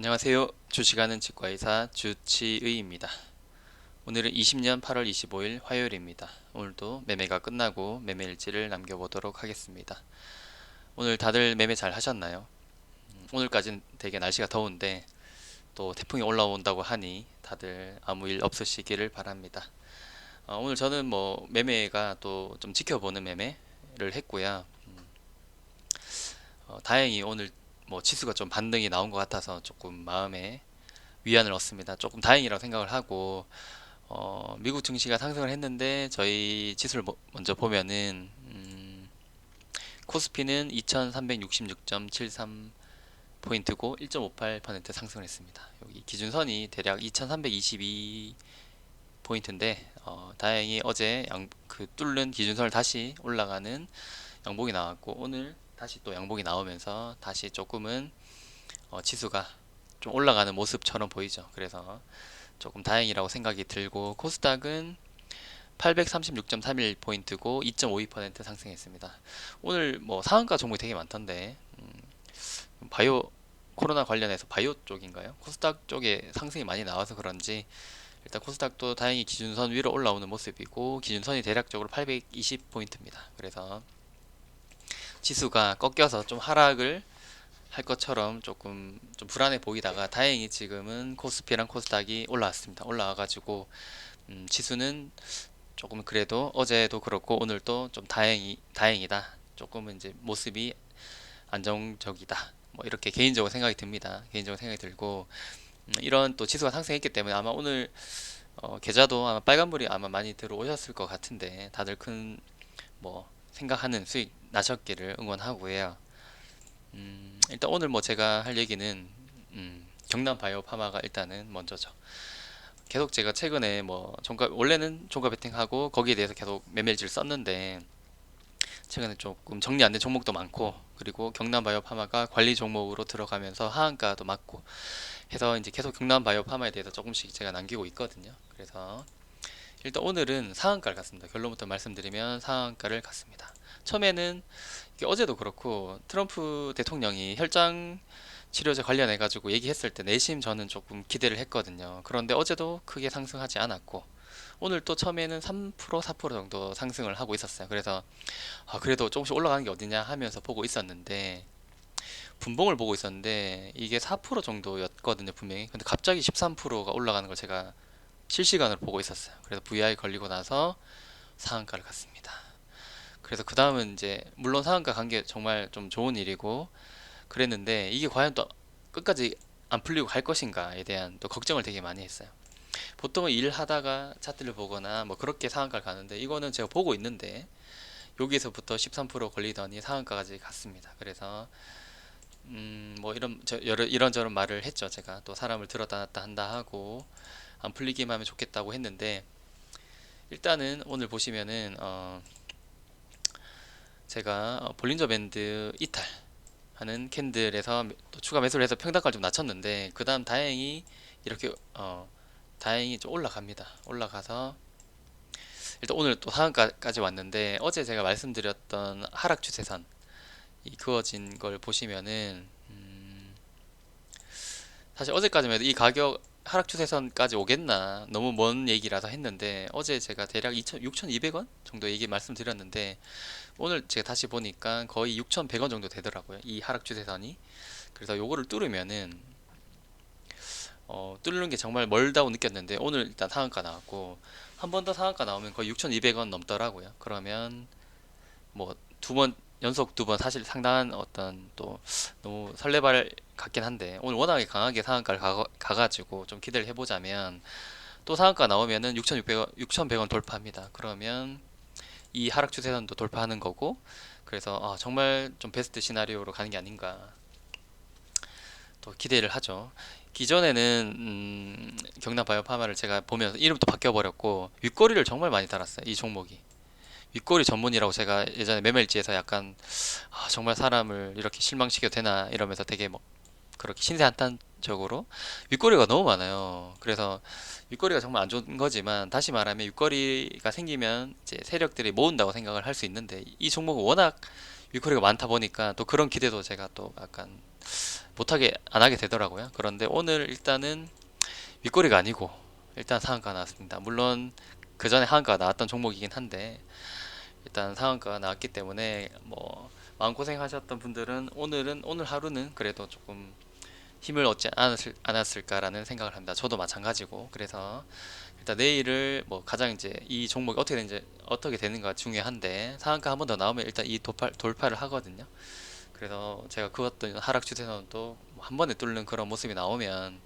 안녕하세요. 주식하는 치과의사 주치의입니다. 오늘은 20년 8월 25일 화요일입니다. 오늘도 매매가 끝나고 매매 일지를 남겨보도록 하겠습니다. 오늘 다들 매매 잘 하셨나요? 음, 오늘까지는 되게 날씨가 더운데 또 태풍이 올라온다고 하니 다들 아무 일 없으시기를 바랍니다. 어, 오늘 저는 뭐 매매가 또 좀 지켜보는 매매를 했고요. 음, 어, 다행히 오늘 뭐 지수가 좀 반등이 나온 것 같아서 조금 마음에 위안을 얻습니다. 조금 다행이라고 생각을 하고 어, 미국 증시가 상승을 했는데 저희 지수를 mo- 먼저 보면은 음, 코스피는 2366.73 포인트고 1.58% 상승을 했습니다. 여기 기준선이 대략 2322 포인트인데 어, 다행히 어제 양, 그 뚫는 기준선을 다시 올라가는 양봉이 나왔고 오늘 다시 또 양봉이 나오면서 다시 조금은 어, 지수가 좀 올라가는 모습처럼 보이죠. 그래서 조금 다행이라고 생각이 들고 코스닥은 836.31 포인트고 2.52% 상승했습니다. 오늘 뭐 상한가 종목이 되게 많던데 음, 바이오 코로나 관련해서 바이오 쪽인가요? 코스닥 쪽에 상승이 많이 나와서 그런지 일단 코스닥도 다행히 기준선 위로 올라오는 모습이고 기준선이 대략적으로 820 포인트입니다. 그래서 지수가 꺾여서 좀 하락을 할 것처럼 조금 좀 불안해 보이다가 다행히 지금은 코스피랑 코스닥이 올라왔습니다. 올라와가지고 음, 지수는 조금 그래도 어제도 그렇고 오늘도 좀 다행이 다행이다. 조금은 이제 모습이 안정적이다. 뭐 이렇게 개인적으로 생각이 듭니다. 개인적으로 생각이 들고 음, 이런 또 지수가 상승했기 때문에 아마 오늘 어, 계좌도 아마 빨간불이 아마 많이 들어오셨을 것 같은데 다들 큰뭐 생각하는 수익 나셨기를 응원하고요. 음, 일단 오늘 뭐 제가 할 얘기는 음, 경남 바이오 파마가 일단은 먼저죠. 계속 제가 최근에 뭐 종가 원래는 종가 베팅하고 거기에 대해서 계속 매매일지를 썼는데 최근에 조금 정리 안 된 종목도 많고 그리고 경남 바이오 파마가 관리 종목으로 들어가면서 하한가도 맞고 해서 이제 계속 경남 바이오 파마에 대해서 조금씩 제가 남기고 있거든요. 그래서 일단 오늘은 상한가를 갔습니다. 결론부터 말씀드리면 상한가를 갔습니다. 처음에는 어제도 그렇고 트럼프 대통령이 혈장 치료제 관련해 가지고 얘기했을 때 내심 저는 조금 기대를 했거든요. 그런데 어제도 크게 상승하지 않았고 오늘 또 처음에는 3% 4% 정도 상승을 하고 있었어요. 그래서 아, 그래도 조금씩 올라가는 게 어디냐 하면서 보고 있었는데 분봉을 보고 있었는데 이게 4% 정도였거든요, 분명히. 근데 갑자기 13%가 올라가는 걸 제가 실시간으로 보고 있었어요. 그래서 VI 걸리고 나서 상한가를 갔습니다. 그래서 그 다음은 이제 물론 상한가 간 게 정말 좀 좋은 일이고 그랬는데 이게 과연 또 끝까지 안 풀리고 갈 것인가에 대한 또 걱정을 되게 많이 했어요. 보통은 일하다가 차트를 보거나 뭐 그렇게 상한가를 가는데 이거는 제가 보고 있는데 여기서부터 13% 걸리더니 상한가까지 갔습니다. 그래서 음 뭐 이런 저 여러 이런저런 말을 했죠. 제가 또 사람을 들었다 놨다 한다 하고 안 풀리기만 하면 좋겠다고 했는데 일단은 오늘 보시면은 어 제가 어, 볼린저 밴드 이탈 하는 캔들에서 또 추가 매수를 해서 평단가를 좀 낮췄는데 그 다음 다행히 이렇게 어 다행히 좀 올라갑니다. 올라가서 일단 오늘 또 상한가까지 왔는데 어제 제가 말씀드렸던 하락 추세선 이 그어진 걸 보시면은 음 사실 어제까지만 해도 이 가격 하락 추세선까지 오겠나 너무 먼 얘기라서 했는데 어제 제가 대략 2 6,200원 정도 얘기 말씀드렸는데 오늘 제가 다시 보니까 거의 6,100원 정도 되더라고요. 이 하락 추세선이. 그래서 요거를 뚫으면은 어, 뚫는 게 정말 멀다고 느꼈는데 오늘 일단 상한가 나왔고 한 번 더 상한가 나오면 거의 6,200원 넘더라고요. 그러면 뭐 두 번 연속 두 번 사실 상당한 어떤 또 너무 설레발 같긴 한데 오늘 워낙에 강하게 상한가를 가, 가가지고 좀 기대를 해보자면 또 상한가 나오면은 6,600원, 6,100원 돌파합니다. 그러면 이 하락 추세선도 돌파하는 거고 그래서 아, 정말 좀 베스트 시나리오로 가는 게 아닌가 또 기대를 하죠. 기존에는 음, 경남 바이오 파마를 제가 보면서 이름도 바뀌어 버렸고 윗꼬리를 정말 많이 달았어요. 이 종목이 윗꼬리 전문이라고 제가 예전에 매매일지에서 약간 아, 정말 사람을 이렇게 실망시켜도 되나 이러면서 되게 뭐 그렇게 신세한탄적으로 윗꼬리가 너무 많아요. 그래서 윗거리가 정말 안 좋은 거지만 다시 말하면 윗거리가 생기면 이제 세력들이 모은다고 생각을 할 수 있는데 이 종목은 워낙 윗거리가 많다 보니까 또 그런 기대도 제가 또 약간 못하게 안 하게 되더라고요. 그런데 오늘 일단은 윗꼬리가 아니고 일단 상한가 나왔습니다. 물론 그 전에 하한가가 나왔던 종목이긴 한데 일단 상한가가 나왔기 때문에 뭐 마음 고생하셨던 분들은 오늘은 오늘 하루는 그래도 조금 힘을 얻지 않았을, 않았을까라는 생각을 합니다. 저도 마찬가지고 그래서 일단 내일을 뭐 가장 이제 이 종목이 어떻게 되는지 어떻게 되는가 중요한데 상한가 한 번 더 나오면 일단 이 돌파 돌파를 하거든요. 그래서 제가 그 어떤 하락 추세선은 또한 번에 뚫는 그런 모습이 나오면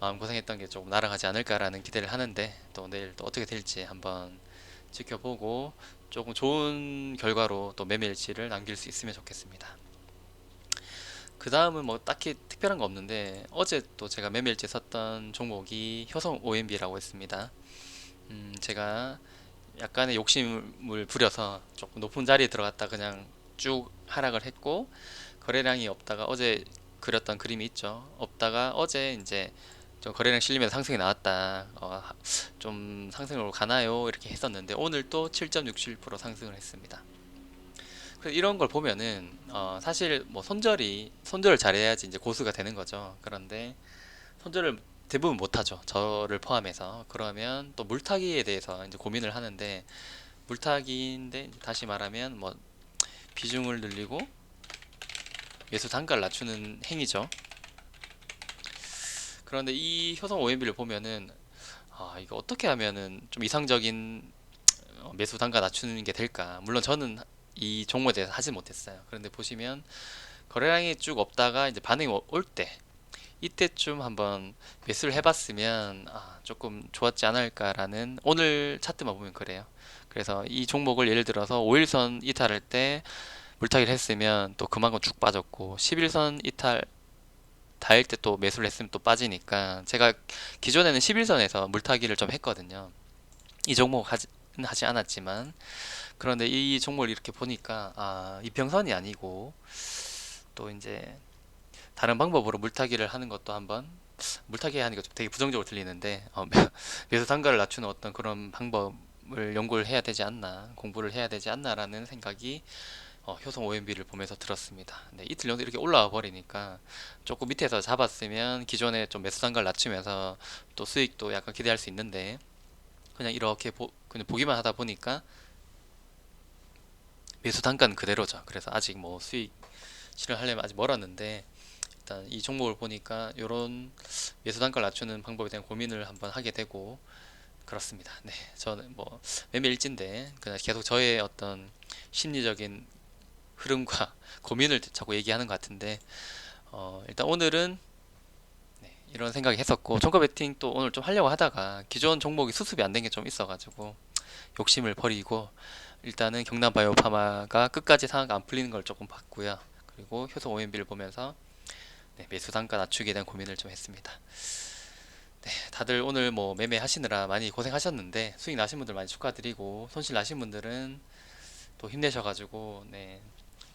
마음 고생했던 게 조금 날아가지 않을까라는 기대를 하는데 또 내일 또 어떻게 될지 한번 지켜보고 조금 좋은 결과로 또 매매 일치를 남길 수 있으면 좋겠습니다. 그 다음은 뭐 딱히 특별한 거 없는데 어제 또 제가 매매 일치 썼던 종목이 효성 OMB라고 했습니다. 음, 제가 약간의 욕심을 부려서 조금 높은 자리에 들어갔다 그냥 쭉 하락을 했고 거래량이 없다가 어제 그렸던 그림이 있죠. 없다가 어제 이제 좀 거래량 실리면서 상승이 나왔다. 어, 하- 좀 상승으로 가나요? 이렇게 했었는데 오늘 또 7.67% 상승을 했습니다. 그래서 이런 걸 보면은 어, 사실 뭐 손절이 손절을 잘해야지 이제 고수가 되는 거죠. 그런데 손절을 대부분 못하죠. 저를 포함해서 그러면 또 물타기에 대해서 이제 고민을 하는데 물타기인데 다시 말하면 뭐 비중을 늘리고 매수 단가를 낮추는 행위죠. 그런데 이 효성 OMB를 보면은 아 이거 어떻게 하면은 좀 이상적인 어, 매수 단가 낮추는 게 될까? 물론 저는 이 종목에 대해서 하지 못했어요. 그런데 보시면 거래량이 쭉 없다가 이제 반응이 올 때 이때쯤 한번 매수를 해봤으면 아, 조금 좋았지 않을까라는 오늘 차트만 보면 그래요. 그래서 이 종목을 예를 들어서 5일선 이탈할 때 물타기를 했으면 또 그만큼 쭉 빠졌고 11선 이탈 닿을 때또 매수를 했으면 또 빠지니까 제가 기존에는 11선에서 물타기를 좀 했거든요. 이 종목 하지, 하지 않았지만 그런데 이 종목을 이렇게 보니까 아, 이평선이 아니고 또 이제 다른 방법으로 물타기를 하는 것도 한번 물타기 하는 게좀 되게 부정적으로 들리는데 어, 매- 매수 단가를 낮추는 어떤 그런 방법을 연구를 해야 되지 않나 공부를 해야 되지 않나라는 생각이 어, 효성 OMB를 보면서 들었습니다. 네, 이틀 정도 이렇게 올라와 버리니까 조금 밑에서 잡았으면 기존에 좀 매수 단가를 낮추면서 또 수익도 약간 기대할 수 있는데 그냥 이렇게 보, 그냥 보기만 하다 보니까 매수 단가는 그대로죠. 그래서 아직 뭐 수익 실현하려면 아직 멀었는데 일단 이 종목을 보니까 이런 매수 단가를 낮추는 방법에 대한 고민을 한번 하게 되고 그렇습니다. 네, 저는 뭐 매매 일진데 그냥 계속 저의 어떤 심리적인 흐름과 고민을 자꾸 얘기하는 것 같은데 어, 일단 오늘은 네, 이런 생각이 했었고 종가 베팅 또 오늘 좀 하려고 하다가 기존 종목이 수습이 안 된 게 좀 있어가지고 욕심을 버리고 일단은 경남 바이오파마가 끝까지 상황가 안 풀리는 걸 조금 봤고요. 그리고 효성 OMB를 보면서 네, 매수 단가 낮추기에 대한 고민을 좀 했습니다. 네, 다들 오늘 뭐 매매 하시느라 많이 고생하셨는데 수익 나신 분들 많이 축하드리고 손실 나신 분들은 또 힘내셔가지고 네,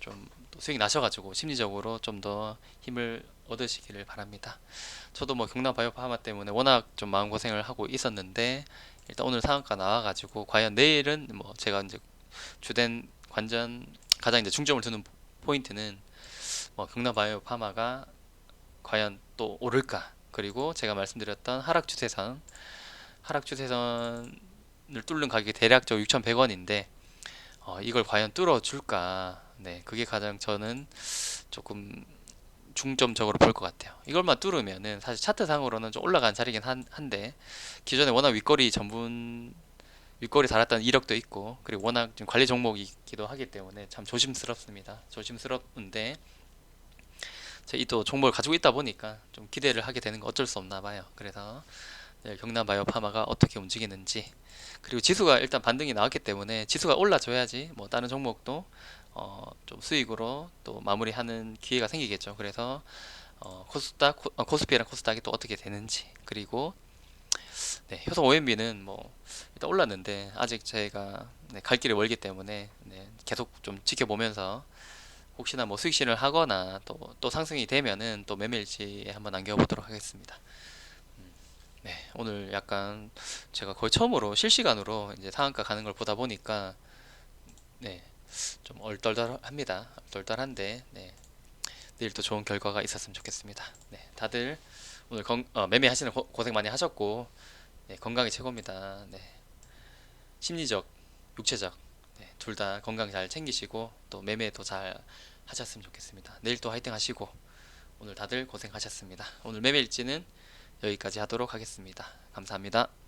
좀또 수익 나셔가지고 심리적으로 좀 더 힘을 얻으시기를 바랍니다. 저도 뭐 경남 바이오 파마 때문에 워낙 좀 마음 고생을 하고 있었는데 일단 오늘 상한가 나와가지고 과연 내일은 뭐 제가 이제 주된 관전 가장 이제 중점을 두는 포인트는 뭐 경남 바이오 파마가 과연 또 오를까 그리고 제가 말씀드렸던 하락 추세선 하락 추세선을 뚫는 가격이 대략적으로 6,100원인데 어, 이걸 과연 뚫어줄까 네 그게 가장 저는 조금 중점적으로 볼 것 같아요 이걸만 뚫으면은 사실 차트상으로는 좀 올라간 자리긴 한, 한데 기존에 워낙 윗거리 전분 윗거리 달았다는 이력도 있고 그리고 워낙 좀 관리 종목이기도 하기 때문에 참 조심스럽습니다 조심스러운데 제가 또 종목을 가지고 있다 보니까 좀 기대를 하게 되는 거 어쩔 수 없나 봐요. 그래서 내일 경남 바이오 파마가 어떻게 움직이는지 그리고 지수가 일단 반등이 나왔기 때문에 지수가 올라줘야지 뭐 다른 종목도 어 좀 수익으로 또 마무리하는 기회가 생기겠죠. 그래서 어 코스닥 코, 어, 코스피랑 코스닥이 또 어떻게 되는지 그리고 네, 효성 OMB는 뭐 일단 올랐는데 아직 저희가 네, 갈 길이 멀기 때문에 네, 계속 좀 지켜보면서 혹시나 뭐 수익 실현을 하거나 또, 또 상승이 되면은 또 매매 일지에 한번 남겨보도록 하겠습니다. 음, 네, 오늘 약간 제가 거의 처음으로 실시간으로 이제 상한가 가는 걸 보다 보니까 네, 좀 얼떨떨합니다. 얼떨떨한데 네, 내일 또 좋은 결과가 있었으면 좋겠습니다. 네, 다들 오늘 건, 어, 매매하시는 고, 고생 많이 하셨고 네, 건강이 최고입니다. 네, 심리적, 육체적 네, 둘 다 건강 잘 챙기시고 또 매매도 잘 하셨으면 좋겠습니다. 내일 또 화이팅 하시고 오늘 다들 고생하셨습니다. 오늘 매매 일지는 여기까지 하도록 하겠습니다. 감사합니다.